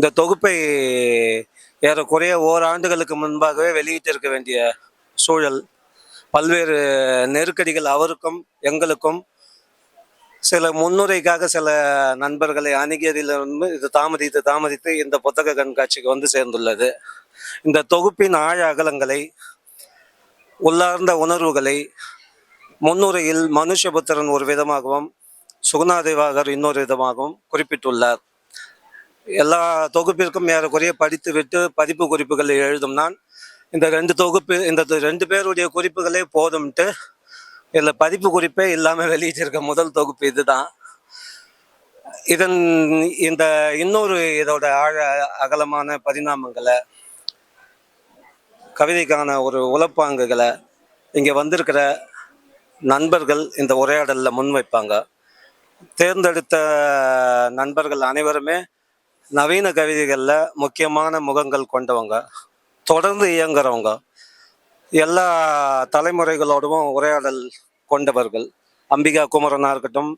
இந்த தொகுப்பை ஏறக்குறைய ஓராண்டுகளுக்கு முன்பாகவே வெளியிட்டிருக்க வேண்டிய சூழல் பல்வேறு நெருக்கடிகள் அவருக்கும் எங்களுக்கும் சில முன்னுரைக்காக சில நண்பர்களை அணுகியதிலிருந்து இது தாமதித்து தாமதித்து இந்த புத்தக கண்காட்சிக்கு வந்து சேர்ந்துள்ளது. இந்த தொகுப்பின் ஆழ அகலங்களை உள்ளார்ந்த உணர்வுகளை முன்னுரையில் மனுஷபுத்திரன் ஒரு விதமாகவும் சுகுணாதேவாகர் இன்னொரு விதமாகவும் குறிப்பிட்டுள்ளார். எல்லா தொகுப்பிற்கும் ஏறக்குறைய படித்து விட்டு பதிப்பு குறிப்புகளை எழுதும் நான். இந்த ரெண்டு தொகுப்பு இந்த ரெண்டு பேருடைய குறிப்புகளே போதும்ட்டு இதில் பதிப்பு குறிப்பே இல்லாமல் வெளியிட்டிருக்க முதல் தொகுப்பு இதுதான். இதன் இந்த இன்னொரு இதோட ஆழ அகலமான பரிணாமங்களை கவிதைக்கான ஒரு உலப்பாங்குகளை இங்கே வந்திருக்கிற நண்பர்கள் இந்த உரையாடலில் முன்வைப்பாங்க. தேர்ந்தெடுத்த நண்பர்கள் அனைவருமே நவீன கவிதைகளில் முக்கியமான முகங்கள் கொண்டவங்க தொடர்ந்து இயங்குறவங்க எல்லா தலைமுறைகளோடவும் உரையாடல் கொண்டவர்கள். அம்பிகா குமரனாக இருக்கட்டும்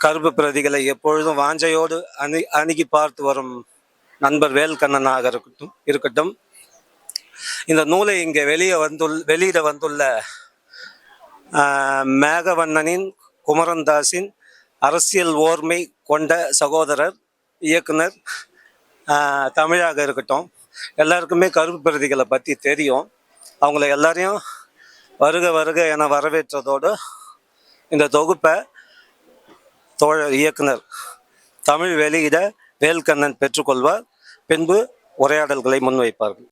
கருப்பு பிரதிகளை எப்பொழுதும் வாஞ்சையோடு அணி அணுகி பார்த்து வரும் நண்பர் வேல்கண்ணனாக இருக்கட்டும் இருக்கட்டும். இந்த நூலை இங்கே வெளியே வந்துள் வெளியிட வந்துள்ள மேகவண்ணனின் குமரன்தாஸின் அரசியல் ஓர்மை கொண்ட சகோதரர் இயக்குனர் தமிழாக இருக்கட்டும். எல்லாருக்குமே கருப்பு பிரதிகளை பற்றி தெரியும். அவங்கள எல்லாரையும் வருக வருக என வரவேற்றதோடு இந்த தொகுப்பை தோழர் இயக்குனர் தமிழ் வெளியிட வேல்கண்ணன் பெற்றுக்கொள்வார். பின்பு உரையாடல்களை முன்வைப்பார்கள்.